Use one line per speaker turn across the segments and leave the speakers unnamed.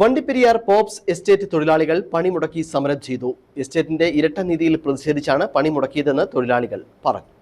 Vandiperiyar pops estate തൊഴിലാളികൾ പണിമുടക്കി സമരം ചെയ്തു. എസ്റ്റേറ്റിന്റെ ഇരട്ട നീതിയിൽ പ്രതിഷേധിച്ചാണ് പണിമുടക്കിയതെന്ന് തൊഴിലാളികൾ പറഞ്ഞു.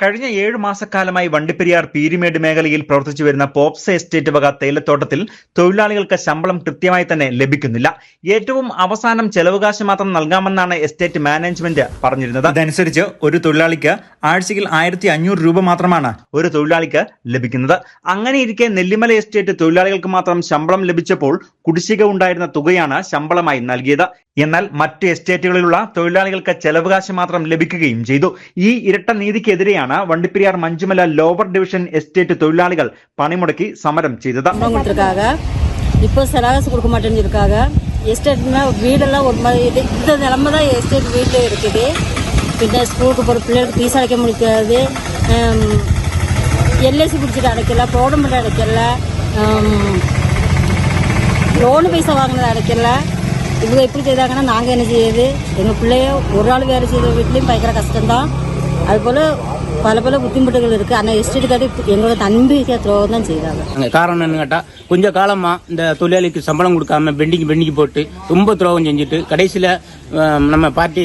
കഴിഞ്ഞ ഏഴ് മാസക്കാലമായി വണ്ടിപ്പെരിയാർ പീരിമേട് മേഖലയിൽ പ്രവർത്തിച്ചു വരുന്ന പോപ്സ എസ്റ്റേറ്റ് വക തേയിലത്തോട്ടത്തിൽ തൊഴിലാളികൾക്ക് ശമ്പളം കൃത്യമായി തന്നെ ലഭിക്കുന്നില്ല. ഏറ്റവും അവസാനം ചെലവുകാശ് മാത്രം നൽകാമെന്നാണ് എസ്റ്റേറ്റ് മാനേജ്മെന്റ് പറഞ്ഞിരുന്നത്. അതനുസരിച്ച് ഒരു തൊഴിലാളിക്ക് ആഴ്ചയിൽ ആയിരത്തി അഞ്ഞൂറ് രൂപ മാത്രമാണ് ഒരു തൊഴിലാളിക്ക് ലഭിക്കുന്നത്. അങ്ങനെയിരിക്കെ നെല്ലിമല എസ്റ്റേറ്റ് തൊഴിലാളികൾക്ക് മാത്രം ശമ്പളം ലഭിച്ചപ്പോൾ കുടിശ്ശിക ഉണ്ടായിരുന്ന തുകയാണ് ശമ്പളമായി നൽകിയത്. എന്നാൽ മറ്റ് എസ്റ്റേറ്റുകളിലുള്ള തൊഴിലാളികൾക്ക് ചെലവുകാശ് മാത്രം ലഭിക്കുകയും ചെയ്തു ഈ ഇരട്ട നീതിക്കെതിരെയാണ് Vandiperiyar Manjumala lower division estate തൊഴിലാളികൾ പണിമുടക്കി സമരം ചെയ്തത്
சம்பளம் கொடுத்துருக்காங்க இப்போ செலவாசு கொடுக்க மாட்டேன்னு சொல்லியிருக்காங்க எஸ்டேட்னா வீடெல்லாம் ஒரு மாதிரி இது இந்த நிலமை தான் எஸ்டேட் வீட்டில் இருக்குது பின்ன ஸ்கூலுக்கு போகிற பிள்ளைகளுக்கு ஃபீஸ் அடைக்க முடியாது எல்ஐசி பிடிச்சிட்டு அடைக்கல ப்ரோடமெண்ட் அடைக்கல லோனு பைசா வாங்கினது அடைக்கல இவங்க எப்படி செய்தாங்கன்னா நாங்கள் என்ன செய்யுது எங்கள் பிள்ளைய ஒரு ஆள் வேலை செய்த வீட்லேயும் பயங்கர கஷ்டம்தான். அதுபோல் பல பல புத்திமுட்டுகள் இருக்குது ஆனால் எஸ்டேட்டுக்காரி எங்களோட நம்பிக்கை துரோகம் தான் செய்தாங்க.
காரணம் என்னன்னு கேட்டால் கொஞ்சம் காலமாக இந்த தொழிலாளிக்கு சம்பளம் கொடுக்காம பெண்டிங் பெண்டிங் போட்டு ரொம்ப துரோகம் செஞ்சுட்டு கடைசியில் நம்ம பார்ட்டி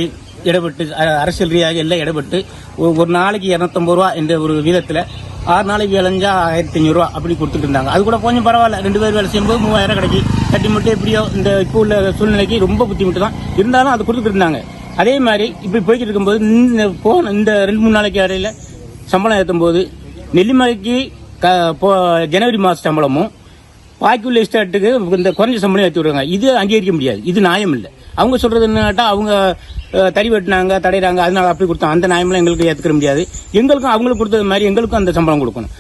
இடப்பட்டு அரசியல் ரீதியாக எல்லாம் இடப்பட்டு ஒரு- ஒரு நாளைக்கு இரநூத்தம்பது ரூபா என்ற ஒரு வீதத்தில் ஆறு நாளைக்கு விளைஞ்சா ஆயிரத்தி ஐநூறுரூவா ரூபா அப்படி கொடுத்துட்டு இருந்தாங்க. அது கூட கொஞ்சம் பரவாயில்ல. ரெண்டு பேர் வேலை செய்யும்போது மூவாயிரம் கிடைக்கி கட்டி மட்டும் எப்படியோ இந்த இப்போ உள்ள சூழ்நிலைக்கு ரொம்ப புத்திமுட்டு தான் இருந்தாலும் அது கொடுத்துட்டு இருந்தாங்க. அதே மாதிரி இப்படி போய்கிட்டு இருக்கும்போது இந்த போன இந்த ரெண்டு மூணு நாளைக்கு இடையில சம்பளம் ஏற்றும் போது நெல்லிமலைக்கு க போ- ஜனவரி மாத சம்பளமும் பாக்கி உள்ள எஸ்டேட்டுக்கு இந்த குறைஞ்ச சம்பளம் ஏற்றி விடுறாங்க. இது அங்கீகரிக்க முடியாது. இது நியாயம் இல்லை. அவங்க சொல்றது என்ன கேட்டா அவங்க அஹ், தறி வெட்டினாங்க தடையிறாங்க அதனால அப்படி கொடுத்தாங்க அந்த நியாயம்லாம் எங்களுக்கு ஏற்றுக்க முடியாது எங்களுக்கும் அவங்களுக்கு கொடுத்தது மாதிரி எங்களுக்கும் அந்த சம்பளம் கொடுக்கணும்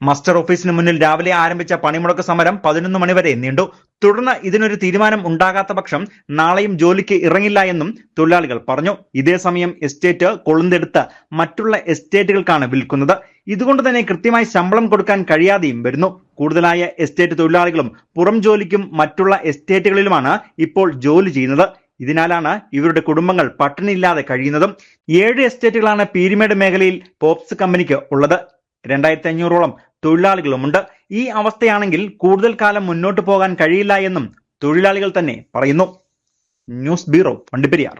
മസ്റ്റർ ഓഫീസിന് മുന്നിൽ രാവിലെ ആരംഭിച്ച പണിമുടക്ക് സമരം പതിനൊന്ന് മണിവരെ നീണ്ടു തുടർന്ന് ഇതിനൊരു തീരുമാനം ഉണ്ടാകാത്ത പക്ഷം നാളെയും ജോലിക്ക് ഇറങ്ങില്ല എന്നും തൊഴിലാളികൾ പറഞ്ഞു ഇതേസമയം എസ്റ്റേറ്റ് കൊളുന്തെടുത്ത് മറ്റുള്ള എസ്റ്റേറ്റുകൾക്കാണ് വിൽക്കുന്നത് ഇതുകൊണ്ട് തന്നെ കൃത്യമായി ശമ്പളം കൊടുക്കാൻ കഴിയാതെയും വരുന്നു കൂടുതലായ എസ്റ്റേറ്റ് തൊഴിലാളികളും പുറം ജോലിക്കും മറ്റുള്ള എസ്റ്റേറ്റുകളിലുമാണ് ഇപ്പോൾ ജോലി ചെയ്യുന്നത് ഇതിനാലാണ് ഇവരുടെ കുടുംബങ്ങൾ പട്ടിണിയില്ലാതെ കഴിയുന്നതും ഏഴ് എസ്റ്റേറ്റുകളാണ് പീരിമേട് മേഖലയിൽ പോപ്സ് കമ്പനിക്ക് ഉള്ളത്. രണ്ടായിരത്തി അഞ്ഞൂറോളം തൊഴിലാളികളുമുണ്ട്. ഈ അവസ്ഥയാണെങ്കിൽ കൂടുതൽ കാലം മുന്നോട്ട് പോകാൻ കഴിയില്ല എന്നും തൊഴിലാളികൾ തന്നെ പറയുന്നു. News bureau Vandiperiyar.